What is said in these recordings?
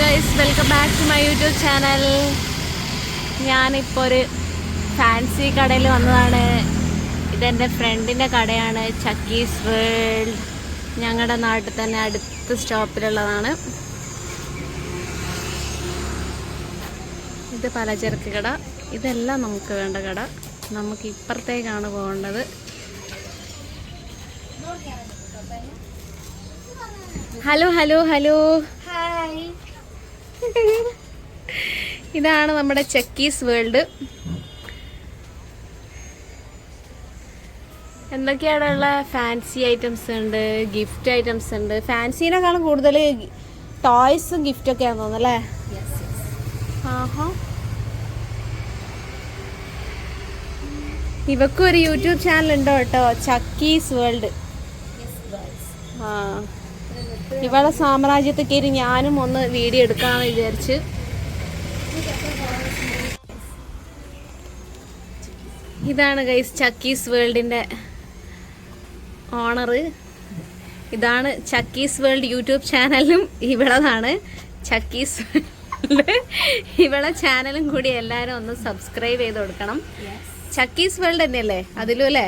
Guys welcome back to my YouTube channel ഞാനിപ്പോൾ ഒരു fancy കടയിൽ വന്നതാണ്. ഇതെന്റെ ഫ്രണ്ടിന്റെ കടയാണ് ചക്കീസ് വേൾഡ് ഞങ്ങളുടെ നാട്ടിൽ തന്നെ അടുത്ത സ്റ്റോപ്പിലുള്ളതാണ്. ഇത് പലചരക്ക് കട. ഇതെല്ലാം നമുക്ക് വേണ്ട കട. നമുക്ക് ഇപ്പുറത്തേക്കാണ് പോകേണ്ടത്. Hello hello hello. ഹായ് ഇതാണ് നമ്മുടെ ചക്കീസ് വേൾഡ് എന്തൊക്കെയാണ് ഉള്ള ഫാൻസി ഐറ്റംസ് ഉണ്ട് ഗിഫ്റ്റ് ഐറ്റംസ് ഉണ്ട്? ഫാൻസിനേക്കാളും കൂടുതൽ ടോയ്സും ഗിഫ്റ്റ് ഒക്കെയാന്ന് തോന്നുന്നു അല്ലേ? ആഹാ. ഇവക്കും ഒരു യൂട്യൂബ് ചാനൽ ഉണ്ടോ കേട്ടോ? ചക്കീസ് വേൾഡ് ആ. ഇവളെ സാമ്രാജ്യത്തിൽ കയറി ഞാനും ഒന്ന് വീഡിയോ എടുക്കാമെന്ന് വിചാരിച്ച്. ഇതാണ് ഗൈസ് ചക്കീസ് വേൾഡിന്റെ ഓണറ്. ഇതാണ് ചക്കീസ് വേൾഡ് യൂട്യൂബ് ചാനലും ഇവിടെതാണ് ചക്കീസ് ഇവിടെ ചാനലും കൂടി എല്ലാവരും ഒന്ന് സബ്സ്ക്രൈബ് ചെയ്ത് കൊടുക്കണം. ചക്കീസ് വേൾഡ് തന്നെയല്ലേ? അതിലും അല്ലേ?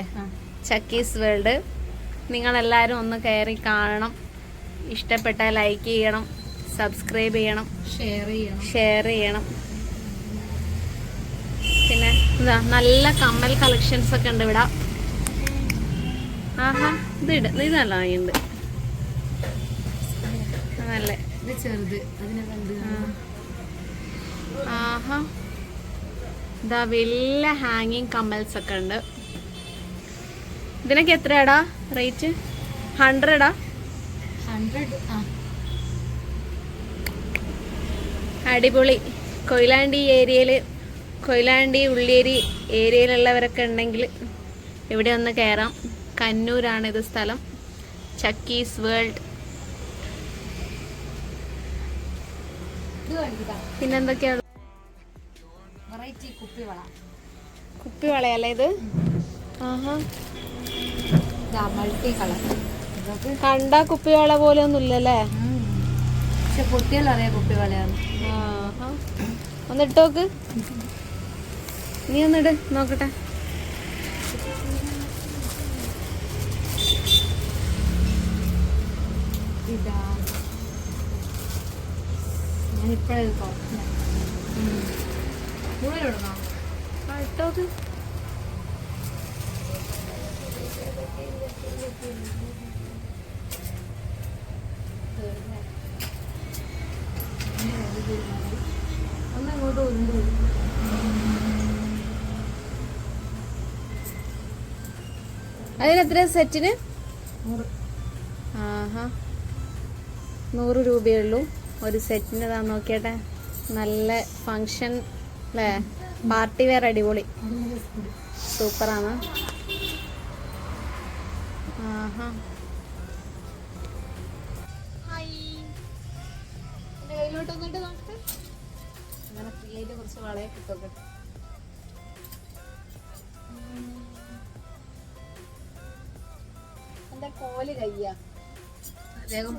ചക്കീസ് വേൾഡ്. നിങ്ങളെല്ലാവരും ഒന്ന് കയറി കാണണം. ഇഷ്ടപ്പെട്ടാൽ ലൈക്ക് ചെയ്യണം സബ്സ്ക്രൈബ് ചെയ്യണം ഷെയർ ചെയ്യണം. ഷെയർ ചെയ്യണം. പിന്നെ നല്ല കമ്മൽ കളക്ഷൻസ് ഒക്കെ ഉണ്ട് ഇവിടെ. ആഹാ ഇത് ഇട ഇത് നല്ല വാങ്ങിയുണ്ട് നല്ല. ചെറുത് ആഹാ. ഇതാ വലിയ ഹാങ്ങിങ് കമ്മൽസ് ഒക്കെ ഉണ്ട്. ഇതിനൊക്കെ എത്രയാടാ റേറ്റ് ഹൺഡ്രഡാ ഹൺഡ്രഡ് ആ. അടിപൊളി. കൊയിലാണ്ടി ഏരിയയിൽ കൊയിലാണ്ടി ഉള്ളിയേരി ഏരിയയിലുള്ളവരൊക്കെ ഉണ്ടെങ്കിൽ ഇവിടെ ഒന്ന് കയറാം. കന്നൂരാണ് ഇത് സ്ഥലം. ചക്കീസ് വേൾഡ്. പിന്നെന്തൊക്കെയാണ് കുപ്പിവളയല്ലേ കുപ്പിവള. കുപ്പി ഇത്? ആഹാ. മൾട്ടി കളർ കണ്ട കുപ്പിവള പോലെ ഒന്നും ഇല്ലല്ലേ പക്ഷെ കുപ്പിവളയാണ് ഒന്ന് ഇട്ടോക്ക് നീ ഒന്നിട് നോക്കട്ടെ. ഇതാ. മുഴുവനിടണോ ആ, ഇട്ടോക്ക്. അതിനെത്ര സെറ്റിന്? നൂറ്. ആഹാ. നൂറ് രൂപയേ ഉള്ളൂ ഒരു സെറ്റിന് ഇതാ നോക്കിയട്ടെ. നല്ല ഫങ്ഷൻ അല്ലേ? പാർട്ടി വെയർ അടിപൊളി. സൂപ്പറാണ്. ആഹാ. കയ്യിലോട്ട് വന്നിട്ട് നോക്കട്ടെ അങ്ങനെ ഫ്രീ ആയിട്ട് കുറച്ച് വളയൊക്കെ ഇട്ടോക്കട്ടെ കോൽ കയ്യാ വേഗം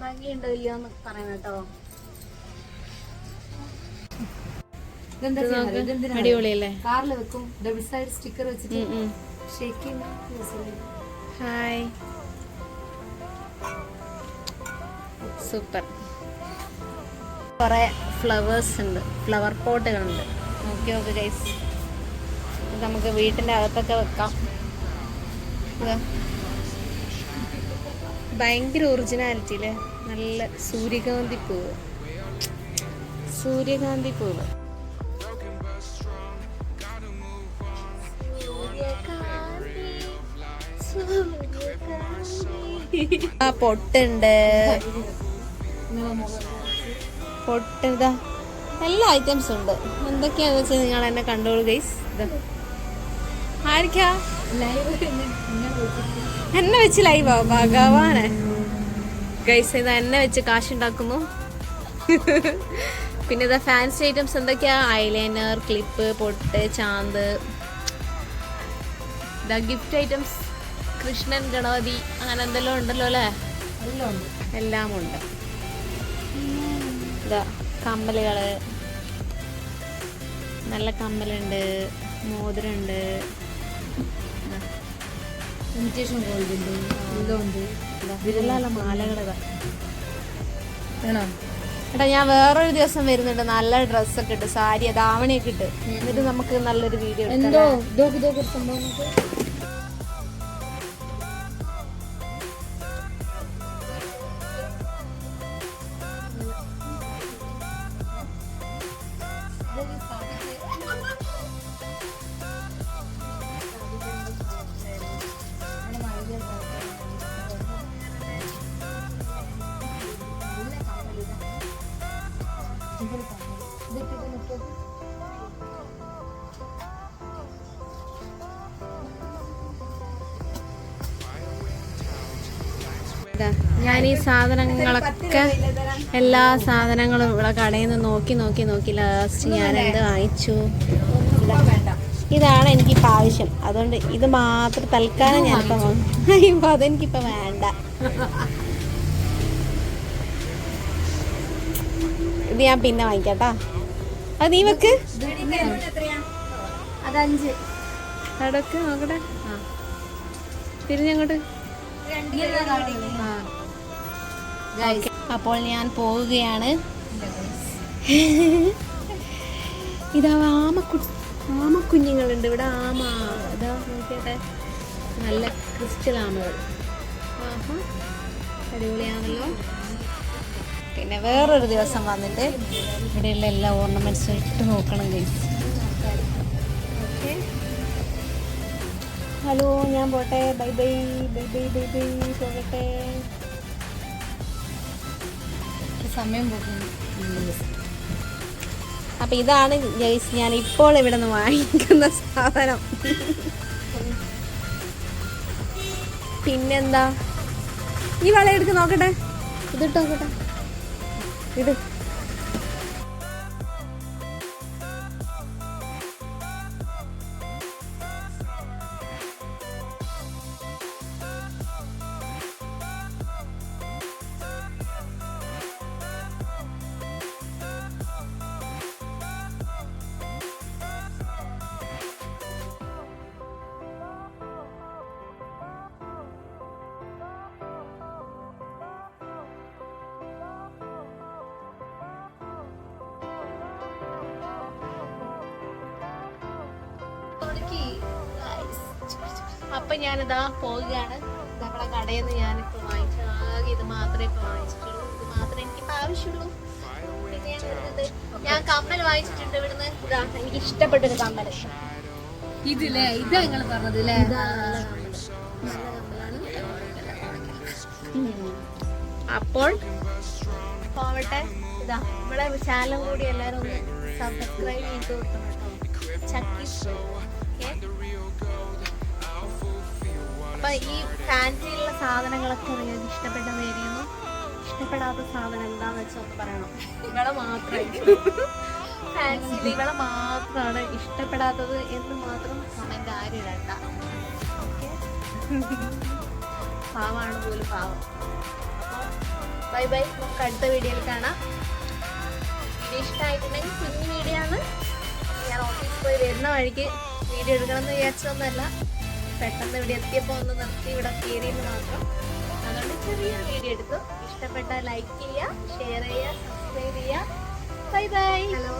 ഭംഗിയുണ്ടോ ഇല്ലയോ എന്ന് പറയണം കേട്ടോ? അടിപൊളിയല്ലേ? കാറിൽ വെക്കും. ഡബിൾ സൈഡ് സ്റ്റിക്കർ വെച്ചിട്ട് ഹായ്. സൂപ്പർ. കുറേ ഫ്ലവേഴ്സ് ഉണ്ട്. ഫ്ലവർ പോട്ടുകളുണ്ട്. നോക്കി നോക്ക് ഗൈസ് നമുക്ക് വീട്ടിന്റെ അകത്തൊക്കെ വെക്കാം. ഭയങ്കര ഒറിജിനാലിറ്റി അല്ലേ നല്ല സൂര്യകാന്തി പൂവ്. സൂര്യകാന്തി പൂവ്. ആ പൊട്ടുണ്ട്. പൊട്ടിതാ എല്ലാ ഐറ്റംസ് ഉണ്ട്. എന്തൊക്കെയാന്ന് വെച്ചാൽ നിങ്ങൾ എന്നെ കണ്ടോളൂ ഗൈസ് ആയിരിക്കാ എന്നെ വെച്ച് ലൈവാ ഭഗവാനെ. ഗൈസ് ഇത് എന്നെ വെച്ച് കാശ് ഉണ്ടാക്കുന്നു പിന്നെ ഇതാ ഫാൻസി ഐറ്റംസ് എന്തൊക്കെയാ? ഐലൈനർ ക്ലിപ്പ് പൊട്ട് ചാന്ത്. ഇതാ ഗിഫ്റ്റ് ഐറ്റംസ് കൃഷ്ണൻ ഗണപതി അങ്ങനെ എന്തെല്ലാം ഉണ്ടല്ലോ അല്ലേ? എല്ലാം ഉണ്ട്. എല്ലാം ഉണ്ട് ഇതാ കമ്മലുകൾ. നല്ല കമ്മലുണ്ട് മോതിരമുണ്ട്. ഇമിറ്റേഷൻ ഗോൾഡ് ഉണ്ട്. എല്ലാം ഉണ്ട്. മാലകളിതാ എടാ ഞാൻ വേറൊരു ദിവസം വരുന്നുണ്ട്. നല്ല ഡ്രസ്സൊക്കെ ഇട്ട് സാരി ധാവണിയൊക്കെ ഇട്ട്. എന്നിട്ട് നമുക്ക് നല്ലൊരു വീഡിയോ എന്തോ? ഇതൊക്കെ സംഭവം ഞാൻ ഈ സാധനങ്ങളൊക്കെ എല്ലാ സാധനങ്ങളും ഇവിടെ കടയിൽ നിന്ന് നോക്കി നോക്കി നോക്കി ലാസ്റ്റ് ഞാൻ എന്ത് വാങ്ങിച്ചു? ഇതാണ് എനിക്കിപ്പോൾ ആവശ്യം. അതുകൊണ്ട് ഇത് മാത്രം തൽക്കാലം ഞാനിപ്പോൾ വാങ്ങിപ്പോൾ അതെനിക്കിപ്പോൾ വേണ്ട. ഇത് ഞാൻ പിന്നെ വാങ്ങിക്കാട്ടാ. അത് നീ വെക്ക്. അടക്ക് നോക്കട്ടെ. തിരിഞ്ഞങ്ങോട്ട്. ആ. അപ്പോൾ ഞാൻ പോവുകയാണ്. ഇതാ ആമക്കു ആമക്കുഞ്ഞുങ്ങളുണ്ട് ഇവിടെ ആമ. ഇതാ നോക്കിയട്ടെ നല്ല ക്രിസ്റ്റൽ ആമകൾ. ആഹാ. അടിപൊളിയാണല്ലോ. പിന്നെ വേറൊരു ദിവസം വന്നിട്ട് ഇവിടെയുള്ള എല്ലാ ഓർണമെന്റ്സും ഇട്ട് നോക്കണം ഗൈസ് ഹലോ ഞാൻ പോട്ടെ. Bye bye bye bye bye bye പോകട്ടെ. സമയം പോകുന്നു. അപ്പൊ ഇതാണ് ഗൈസ് ഞാൻ ഇപ്പോൾ ഇവിടെ നിന്ന് വാങ്ങിക്കുന്ന സാധനം. പിന്നെന്താ? ഈ വള എടുക്ക് നോക്കട്ടെ. ഇതിട്ട് നോക്കട്ടെ. ഇത് അപ്പൊ ഞാനിതാ പോവുകയാണ്. നമ്മളെ കടയിൽ നിന്ന് ഞാനിപ്പോ വാങ്ങിച്ച ആകെ ഇത് മാത്രമേ ഇപ്പൊ വാങ്ങിച്ചിട്ടുള്ളൂ. ഇത് മാത്രമേ എനിക്കിപ്പോ ആവശ്യമുള്ളൂ. പിന്നെ ഞാൻ കമ്മൽ വാങ്ങിച്ചിട്ടുണ്ട് ഇവിടുന്ന്. ഇതാ എനിക്ക് ഇഷ്ടപ്പെട്ടൊരു കമ്മൽ. ഇതില്ലേ? ഇതാ നിങ്ങൾ പറഞ്ഞത് അല്ലേ അപ്പോൾ പോവട്ടെ. ഇതാ ഇവിടെ ചാനലും കൂടി എല്ലാരും ഒന്ന് സബ്സ്ക്രൈബ് ചെയ്ത് കൊടുക്കണം കേട്ടോ. അപ്പൊ ഈ ഫാൻസിയിലുള്ള സാധനങ്ങളൊക്കെ നിങ്ങൾക്ക് ഇഷ്ടപ്പെട്ട നേരിയുന്നു ഇഷ്ടപ്പെടാത്ത സാധനം എന്താന്ന് വെച്ചാൽ ഒന്ന് പറയണം. ഇവിടെ മാത്രമായിട്ട് ഫാൻസിയിൽ ഇവിടെ മാത്രമാണ് ഇഷ്ടപ്പെടാത്തത് എന്ന് മാത്രം കമന്റ് ആരും ഇടണ്ട. ഓക്കെ പാവാണ് പോലും പാവം. ബൈ ബൈ നമുക്ക് അടുത്ത വീഡിയോയിൽ കാണാം. വീഡിയോ ഇഷ്ടമായിട്ടുണ്ടെങ്കിൽ കുഞ്ഞു വീഡിയോ ആണ്. ഞാൻ ഓഫീസിൽ പോയി വരുന്ന വഴിക്ക് വീഡിയോ എടുക്കണമെന്ന് വിചാരിച്ചതൊന്നുമല്ല. പെട്ടെന്ന് ഇവിടെ എത്തിയപ്പോൾ ഒന്ന് നിർത്തി ഇവിടെ കയറിയെന്ന് മാത്രം. അതുകൊണ്ട് ചെറിയൊരു വീഡിയോ എടുത്തു. ഇഷ്ടപ്പെട്ട ലൈക്ക് ചെയ്യുക ഷെയർ ചെയ്യുക സബ്സ്ക്രൈബ് ചെയ്യുക. Bye bye hello